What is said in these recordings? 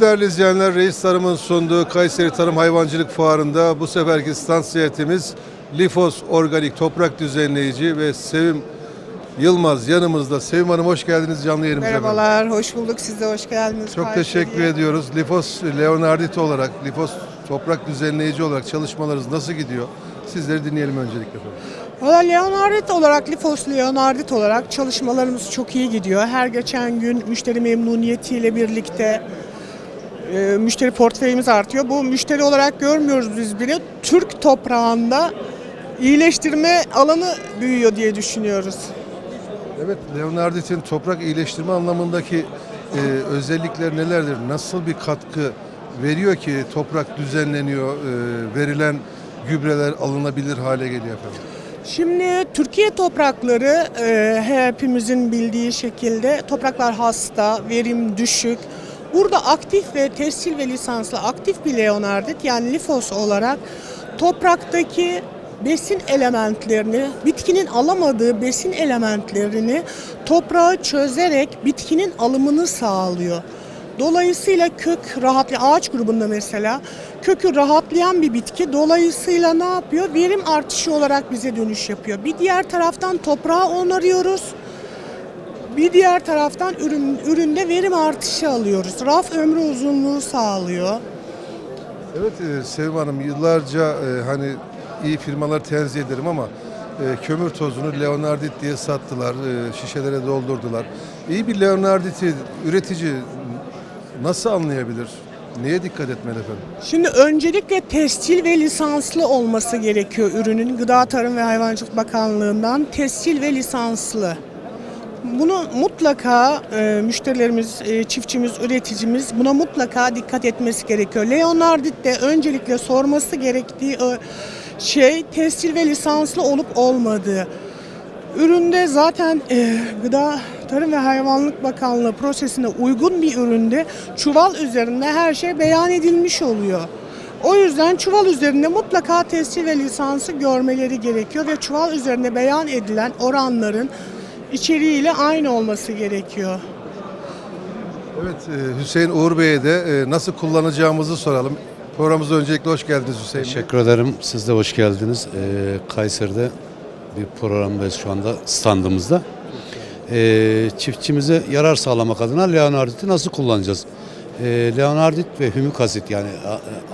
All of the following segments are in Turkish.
Değerli izleyenler, Reis Tarım'ın sunduğu Kayseri Tarım Hayvancılık Fuarı'nda bu seferki stand ziyaretimiz Lifos Organik Toprak Düzenleyici ve Sevim Yılmaz yanımızda. Sevim Hanım hoş geldiniz canlı yayınımıza. Merhabalar, hoş bulduk. Siz de hoş geldiniz. Çok Kayseri'ye. teşekkür ediyoruz. Lifos Leonardit olarak, Lifos Toprak Düzenleyici olarak çalışmalarınız nasıl gidiyor? Sizleri dinleyelim öncelikle. efendim. Valla Leonardit olarak, Lifos Leonardit olarak çalışmalarımız çok iyi gidiyor. Her geçen gün müşteri memnuniyetiyle birlikte e, müşteri portföyümüz artıyor. Bu müşteri olarak görmüyoruz biz bile. Türk toprağında iyileştirme alanı büyüyor diye düşünüyoruz. Evet, Leonardit'in toprak iyileştirme anlamındaki e, özellikler nelerdir? Nasıl bir katkı veriyor ki toprak düzenleniyor, e, verilen gübreler alınabilir hale geliyor efendim? Şimdi Türkiye toprakları e, hepimizin bildiği şekilde topraklar hasta, verim düşük. Burada aktif ve tescil ve lisanslı aktif bir leonardit yani lifos olarak topraktaki besin elementlerini, bitkinin alamadığı besin elementlerini toprağı çözerek bitkinin alımını sağlıyor. Dolayısıyla kök rahatlı ağaç grubunda mesela kökü rahatlayan bir bitki dolayısıyla ne yapıyor? Verim artışı olarak bize dönüş yapıyor. Bir diğer taraftan toprağı onarıyoruz. Bir diğer taraftan ürün, üründe verim artışı alıyoruz. Raf ömrü uzunluğu sağlıyor. Evet e, Sevim Hanım yıllarca e, hani iyi firmalar tenzih ederim ama e, kömür tozunu Leonardit diye sattılar, e, şişelere doldurdular. İyi bir Leonardit'i üretici nasıl anlayabilir? Neye dikkat etmeli efendim? Şimdi öncelikle tescil ve lisanslı olması gerekiyor ürünün. Gıda Tarım ve Hayvancılık Bakanlığı'ndan tescil ve lisanslı. Bunu mutlaka e, müşterilerimiz, e, çiftçimiz, üreticimiz buna mutlaka dikkat etmesi gerekiyor. Leonardit'te öncelikle sorması gerektiği e, şey tescil ve lisanslı olup olmadığı. Üründe zaten e, Gıda Tarım ve Hayvanlık Bakanlığı prosesine uygun bir üründe çuval üzerinde her şey beyan edilmiş oluyor. O yüzden çuval üzerinde mutlaka tescil ve lisansı görmeleri gerekiyor ve çuval üzerinde beyan edilen oranların içeriğiyle aynı olması gerekiyor. Evet e, Hüseyin Uğur Bey'e de e, nasıl kullanacağımızı soralım. Programımıza öncelikle hoş geldiniz Hüseyin Bey. Teşekkür ederim. Siz de hoş geldiniz. Ee, Kayseri'de bir programdayız şu anda standımızda. Ee, çiftçimize yarar sağlamak adına Leonardit'i nasıl kullanacağız? Ee, Leonardit ve hümik asit yani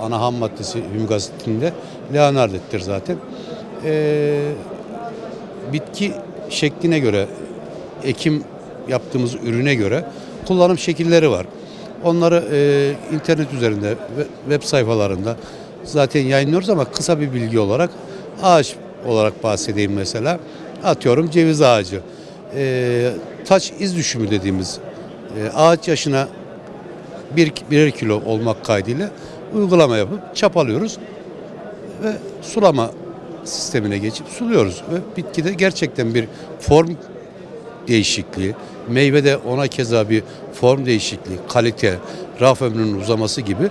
ana ham maddesi hümik asitinde Leonardit'tir zaten. Ee, bitki şekline göre, ekim yaptığımız ürüne göre kullanım şekilleri var. Onları e, internet üzerinde, web sayfalarında zaten yayınlıyoruz ama kısa bir bilgi olarak ağaç olarak bahsedeyim mesela. Atıyorum ceviz ağacı. E, taç iz düşümü dediğimiz e, ağaç yaşına bir, birer kilo olmak kaydıyla uygulama yapıp çapalıyoruz ve sulama sistemine geçip suluyoruz ve bitkide gerçekten bir form değişikliği, meyvede ona keza bir form değişikliği, kalite, raf ömrünün uzaması gibi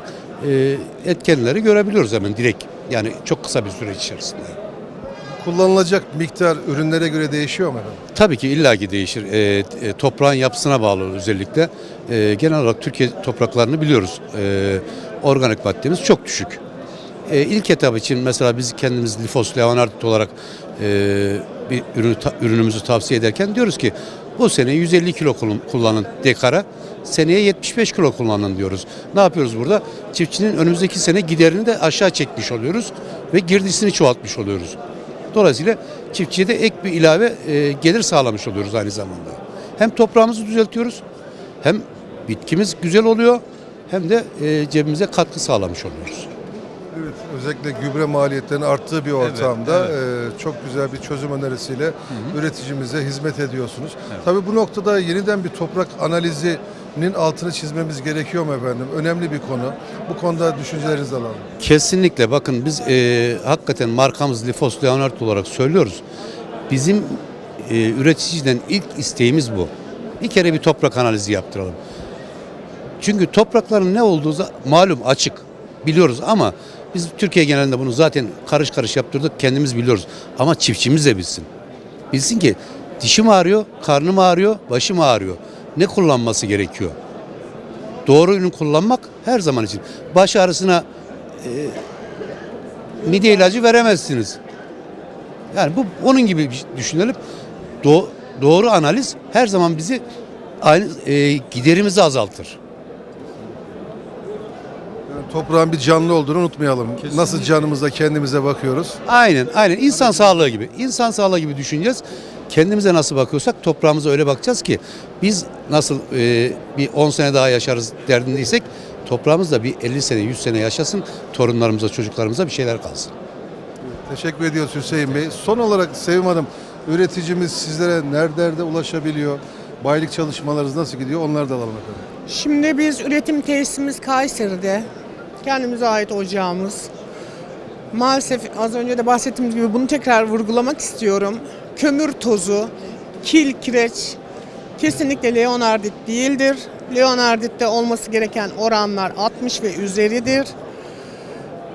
e, etkenleri görebiliyoruz hemen direkt. Yani çok kısa bir süre içerisinde. Kullanılacak miktar ürünlere göre değişiyor mu efendim? Tabii ki illaki değişir. E, e, toprağın yapısına bağlı özellikle. E, genel olarak Türkiye topraklarını biliyoruz. E, organik maddemiz çok düşük. E, ilk etap için mesela biz kendimiz Lifos Leonardit olarak e, bir ürünü, ta- ürünümüzü tavsiye ederken diyoruz ki bu sene 150 kilo kullan- kullanın dekara, seneye 75 kilo kullanın diyoruz. Ne yapıyoruz burada? Çiftçinin önümüzdeki sene giderini de aşağı çekmiş oluyoruz ve girdisini çoğaltmış oluyoruz. Dolayısıyla çiftçiye de ek bir ilave e, gelir sağlamış oluyoruz aynı zamanda. Hem toprağımızı düzeltiyoruz, hem bitkimiz güzel oluyor, hem de e, cebimize katkı sağlamış oluyoruz. Evet, özellikle gübre maliyetlerinin arttığı bir ortamda e, çok güzel bir çözüm önerisiyle üreticimize hizmet ediyorsunuz. Tabii bu noktada yeniden bir toprak analizinin altını çizmemiz gerekiyor mu efendim? Önemli bir konu. Bu konuda düşüncelerinizi alalım. Kesinlikle bakın biz e, hakikaten markamız Lifos Leonard olarak söylüyoruz. Bizim e, üreticiden ilk isteğimiz bu. Bir kere bir toprak analizi yaptıralım. Çünkü toprakların ne olduğu malum açık biliyoruz ama biz Türkiye genelinde bunu zaten karış karış yaptırdık kendimiz biliyoruz. Ama çiftçimiz de bilsin. Bilsin ki dişim ağrıyor, karnım ağrıyor, başım ağrıyor. Ne kullanması gerekiyor? doğru ürün kullanmak her zaman için. Baş ağrısına e, mide ilacı veremezsiniz. Yani bu onun gibi şey düşünelim. Do- doğru analiz her zaman bizi aynı e, giderimizi azaltır. Toprağın bir canlı olduğunu unutmayalım. Nasıl canımızda kendimize bakıyoruz. Aynen, aynen. İnsan sağlığı gibi. İnsan sağlığı gibi düşüneceğiz. Kendimize nasıl bakıyorsak toprağımıza öyle bakacağız ki biz nasıl e, bir 10 sene daha yaşarız derdindeysek toprağımız da bir 50 sene, 100 sene yaşasın. Torunlarımıza, çocuklarımıza bir şeyler kalsın. Teşekkür ediyoruz Hüseyin Bey. Son olarak Sevim Hanım, üreticimiz sizlere nerelerde ulaşabiliyor? Baylık çalışmalarınız nasıl gidiyor? Onları da alalım efendim. Şimdi biz üretim tesisimiz Kayseri'de. Kendimize ait ocağımız. Maalesef az önce de bahsettiğimiz gibi bunu tekrar vurgulamak istiyorum. Kömür tozu, kil, kireç kesinlikle leonardit değildir. Leonarditte olması gereken oranlar 60 ve üzeridir.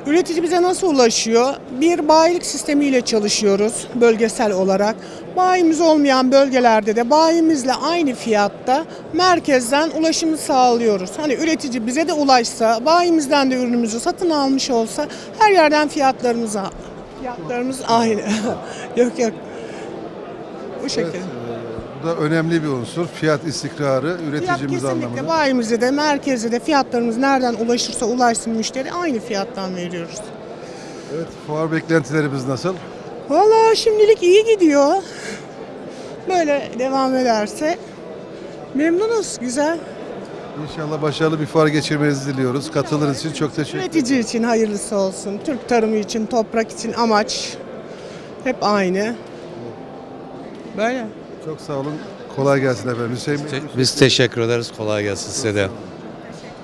Üretici bize nasıl ulaşıyor? Bir bayilik sistemiyle çalışıyoruz bölgesel olarak. Bayimiz olmayan bölgelerde de bayimizle aynı fiyatta merkezden ulaşımı sağlıyoruz. Hani üretici bize de ulaşsa, bayimizden de ürünümüzü satın almış olsa her yerden fiyatlarımız fiyatlarımız aynı. yok yok. Bu şekilde. Bu da önemli bir unsur. Fiyat istikrarı Fiyat üreticimiz kesinlikle anlamında. bayimizde de merkezde de fiyatlarımız nereden ulaşırsa ulaşsın müşteri aynı fiyattan veriyoruz. Evet, fuar beklentilerimiz nasıl? Valla şimdilik iyi gidiyor. Böyle devam ederse memnunuz, güzel. İnşallah başarılı bir fuar geçirmenizi diliyoruz. Katıldığınız için çok teşekkür ederim. Üretici için hayırlısı olsun. Türk tarımı için, toprak için amaç hep aynı. Böyle. Çok sağ olun. Kolay gelsin efendim. Hüseyin Bey. Biz teşekkür ederiz. Kolay gelsin size de.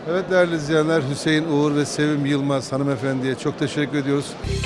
Evet değerli izleyenler Hüseyin Uğur ve Sevim Yılmaz hanımefendiye çok teşekkür ediyoruz.